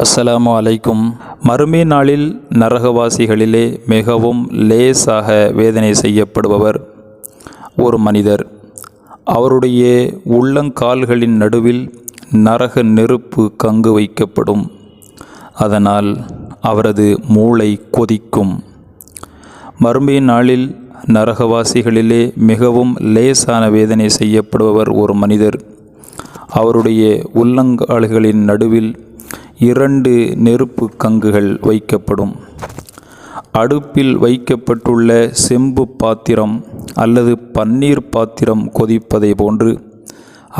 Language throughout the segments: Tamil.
அஸ்ஸலாமு அலைக்கும். மறுமை நாளில் நரகவாசிகளிலே மிகவும் லேசாக வேதனை செய்யப்படுபவர் ஒரு மனிதர். அவருடைய உள்ளங்கால்களின் நடுவில் நரக நெருப்பு கங்கு வைக்கப்படும். அதனால் அவரது மூளை கொதிக்கும். மறுமை நாளில் நரகவாசிகளிலே மிகவும் லேசான வேதனை செய்யப்படுபவர் ஒரு மனிதர். அவருடைய உள்ளங்கால்களின் நடுவில் இரண்டு நெருப்பு கங்குகள் வைக்கப்படும். அடுப்பில் வைக்கப்பட்டுள்ள செம்பு பாத்திரம் அல்லது பன்னீர் பாத்திரம் கொதிப்பதை போன்று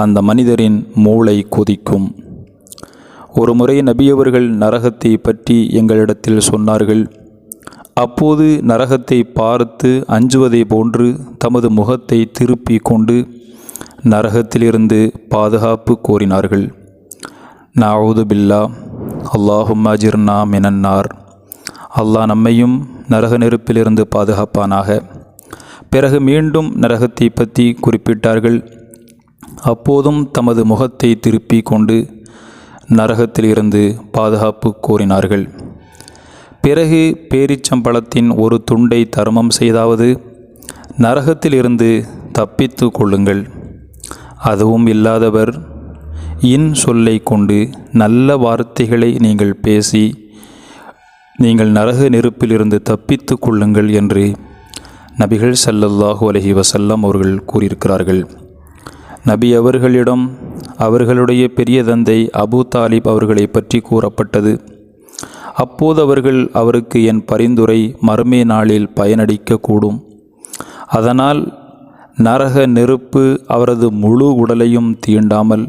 அந்த மனிதரின் மூளை கொதிக்கும். ஒரு முறை நபியவர்கள் நரகத்தை பற்றி எங்களிடத்தில் சொன்னார்கள். அப்போது நரகத்தை பார்த்து அஞ்சுவதை போன்று தமது முகத்தை திருப்பி கொண்டு நரகத்திலிருந்து பாதுகாப்பு கோரினார்கள். நாவுது பில்லா அல்லாஹும் அஜிர்னா மினன்னார். அல்லாஹ் நம்மையும் நரக நெருப்பிலிருந்து பாதுகாப்பானாக. பிறகு மீண்டும் நரகத்தை பற்றி குறிப்பிட்டார்கள். அப்போதும் தமது முகத்தை திருப்பி கொண்டு நரகத்திலிருந்து பாதுகாப்பு கோரினார்கள். பிறகு பேரிச்சம்பழத்தின் ஒரு துண்டை தர்மம் செய்தாவது நரகத்திலிருந்து தப்பித்து கொள்ளுங்கள். அதுவும் இல்லாதவர் இன் சொல்லை கொண்டு நல்ல வார்த்தைகளை நீங்கள் பேசி நீங்கள் நரக நெருப்பிலிருந்து தப்பித்து கொள்ளுங்கள் என்று நபிகள் சல்லல்லாஹு அலஹி வசல்லம் அவர்கள் கூறியிருக்கிறார்கள். நபி அவர்களிடம் அவர்களுடைய பெரிய தந்தை அபூ தாலிப் அவர்களை பற்றி கூறப்பட்டது. அப்போது அவர்கள் அவருக்கு என் பரிந்துரை மறுமை நாளில் பயனளிக்கக்கூடும். அதனால் நரக நெருப்பு அவரது முழு உடலையும் தீண்டாமல்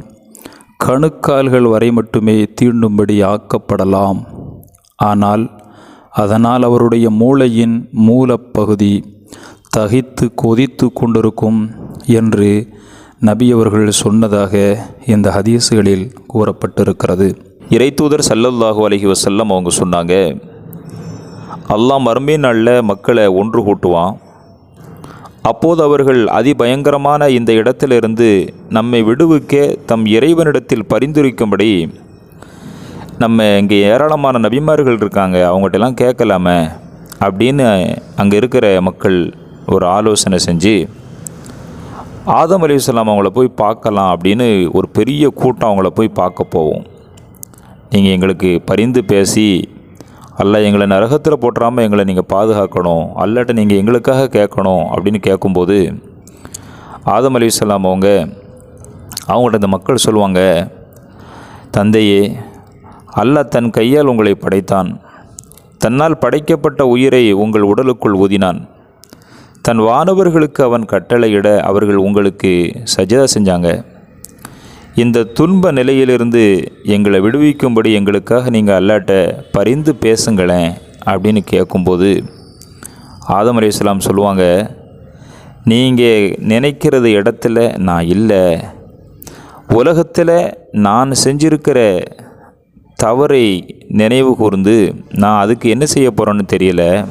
கணுக்கால்கள் வரை மட்டுமே தீண்டும்படி ஆக்கப்படலாம். ஆனால் அதனால் அவருடைய மூளையின் மூலப்பகுதி தகித்து கொதித்து கொண்டிருக்கும் என்று நபி அவர்கள் சொன்னதாக இந்த ஹதீஸுகளில் கூறப்பட்டிருக்கிறது. இறைத்தூதர் சல்லல்லாஹு அலஹி வசல்லம் அவங்க சொன்னாங்க அல்லாஹ் மறுமை நாளில் மக்களை ஒன்று கூட்டுவான் அப்போது அவர்கள் அதிபயங்கரமான இந்த இடத்திலிருந்து நம்மை விடுவிக்க தம் இறைவனிடத்தில் பரிந்துரைக்கும்படி நம்ம இங்கே ஏராளமான நபிமார்கள் இருக்காங்க அவங்ககிட்டலாம் கேட்கலாமே அப்படின்னு அங்கே இருக்கிற மக்கள் ஒரு ஆலோசனை செஞ்சு ஆதம் அலிஸ்லாம் அவங்கள போய் பார்க்கலாம் அப்படின்னு ஒரு பெரிய கூட்டம் அவங்கள போய் பார்க்க போவோம். நீங்கள் எங்களுக்கு பரிந்து பேசி அல்ல எங்களை நரகத்தில் போட்டுறாமல் எங்களை நீங்கள் பாதுகாக்கணும். அல்லாட்ட நீங்கள் எங்களுக்காக கேட்கணும் அப்படின்னு கேட்கும்போது ஆதம் அலிஸ்லாம் அவங்க அவங்கள்ட்ட இந்த மக்கள் சொல்லுவாங்க தந்தையே அல்லாஹ் தன் கையால் உங்களை படைத்தான். தன்னால் படைக்கப்பட்ட உயிரை உங்கள் உடலுக்குள் ஊதினான். தன் வானவர்களுக்கு அவன் கட்டளையிட அவர்கள் உங்களுக்கு சஜதா செஞ்சாங்க. இந்த துன்ப நிலையிலிருந்து எங்களை விடுவிக்கும்படி எங்களுக்காக நீங்கள் அல்லாட்ட பரிந்து பேசுங்களேன் அப்படின்னு கேட்கும்போது ஆதம் அலையாம் சொல்லுவாங்க நீங்கள் நினைக்கிறது இடத்துல நான் இல்லை. உலகத்தில் நான் செஞ்சிருக்கிற தவறை நினைவு கூர்ந்து நான் அதுக்கு என்ன செய்ய போகிறேன்னு தெரியல.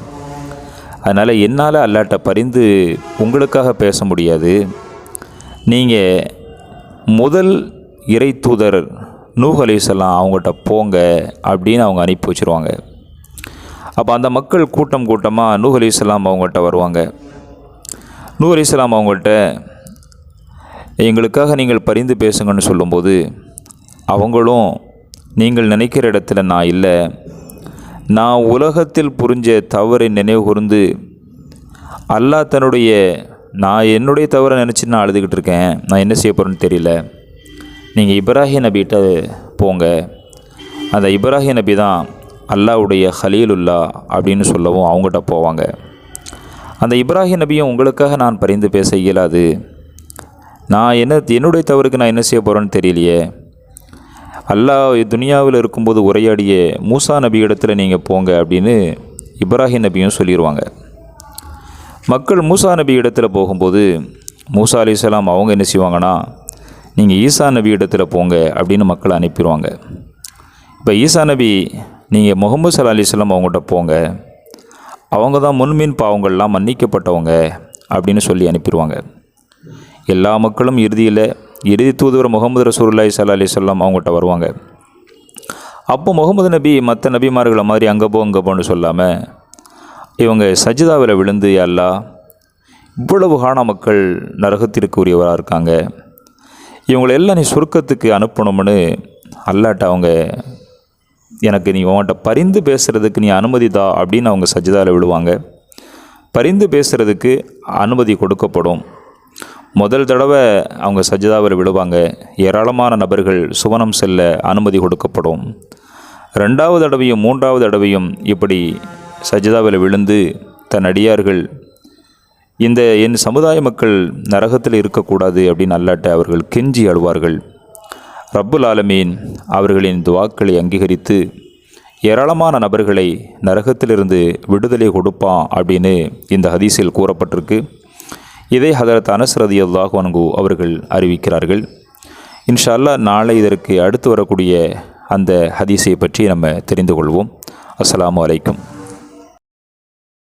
அதனால் என்னால் அல்லாட்ட பரிந்து உங்களுக்காக பேச முடியாது. நீங்கள் முதல் இறை தூதர் நூஹ் அலிசல்லாம் அவங்ககிட்ட போங்க அப்படின்னு அவங்க அனுப்பி வச்சுருவாங்க. அப்போ அந்த மக்கள் கூட்டம் கூட்டமாக நூஹ் அலிசல்லாம் அவங்ககிட்ட வருவாங்க. நூஹ் அலிசல்லாம் அவங்கள்ட்ட எங்களுக்காக நீங்கள் பரிந்து பேசுங்கன்னு சொல்லும்போது அவங்களும் நீங்கள் நினைக்கிற இடத்துல நான் இல்லை. நான் உலகத்தில் புரிஞ்ச தவறை நினைவு கூர்ந்து அல்லாஹ் தன்னுடைய நான் என்னுடைய தவறை நினச்சி நான் அழுதுகிட்டு இருக்கேன். நான் என்ன செய்ய போகிறேன்னு தெரியல. நீங்கள் இப்ராஹிம் நபிகிட்ட போங்க. அந்த இப்ராஹிம் நபி தான் அல்லாவுடைய ஹலீலுல்லா அப்படின்னு சொல்லவும் அவங்ககிட்ட போவாங்க. அந்த இப்ராஹிம் நபியும் உங்களுக்காக நான் பரிந்து பேச இயலாது. நான் என்ன என்னுடைய தவறுக்கு நான் என்ன செய்ய போகிறேன்னு தெரியலையே. அல்லாஹ் துனியாவில் இருக்கும்போது உரையாடிய மூசா நபி இடத்துல நீங்கள் போங்க அப்படின்னு இப்ராஹிம் நபியும் சொல்லிடுவாங்க மக்கள் மூசா நபி இடத்துல போகும்போது மூசா அலிசலாம் அவங்க என்ன செய்வாங்கன்னா நீங்கள் ஈசா நபி இடத்துல போங்க அப்படின்னு மக்களை அனுப்பிடுவாங்க. இப்போ ஈசா நபி நீங்கள் முகமது சல்லா அலிஸ்லாம் அவங்ககிட்ட போங்க. அவங்க தான் முன்மின் பாவங்கள்லாம் மன்னிக்கப்பட்டவங்க அப்படின்னு சொல்லி அனுப்பிடுவாங்க. எல்லா மக்களும் இறுதியில் இறுதி தூதுவர் முகமது ரசூல்லாய் ஸல்லல்லாஹு அலைஹி அவங்ககிட்ட வருவாங்க. அப்போ முகமது நபி மற்ற நபிமார்களை மாதிரி அங்கே போ அங்கே போன்னு சொல்லாமல் இவங்க சஜிதாவில் விழுந்து அல்லா இவ்வளவு காண மக்கள் நரகத்திற்கு உரியவராக இருக்காங்க. இவங்களை எல்லாம் நீ சுருக்கத்துக்கு அனுப்பணும்னு அல்லாட்ட அவங்க எனக்கு நீ உன்கிட்ட பரிந்து பேசுகிறதுக்கு நீ அனுமதி தா அப்படின்னு அவங்க சஜிதாவில் விழுவாங்க. பரிந்து பேசுகிறதுக்கு அனுமதி கொடுக்கப்படும். முதல் தடவை அவங்க சஜிதாவில் விழுவாங்க. ஏராளமான நபர்கள் சுவனம் செல்ல அனுமதி கொடுக்கப்படும். ரெண்டாவது தடவையும் மூன்றாவது தடவையும் இப்படி சஜிதாவில் விழுந்து தன் அடியார்கள் இந்த என் சமுதாய மக்கள் நரகத்தில் இருக்கக்கூடாது அப்படின்னு அல்லாட்ட அவர்கள் கெஞ்சி அழுவார்கள். ரப்புல் ஆலமீன் அவர்களின் துவாக்களை அங்கீகரித்து ஏராளமான நபர்களை நரகத்திலிருந்து விடுதலை கொடுப்பான் அப்படின்னு இந்த ஹதீஸில் கூறப்பட்டிருக்கு. இதை ஹதரத் அனஸ் ரதியல்லாஹு அவர்கள் அறிவிக்கிறார்கள். இன்ஷா அல்லாஹ் நாளை இதற்கு அடுத்து வரக்கூடிய அந்த ஹதீஸை பற்றி நம்ம தெரிந்து கொள்வோம். அஸ்ஸலாமு அலைக்கும்.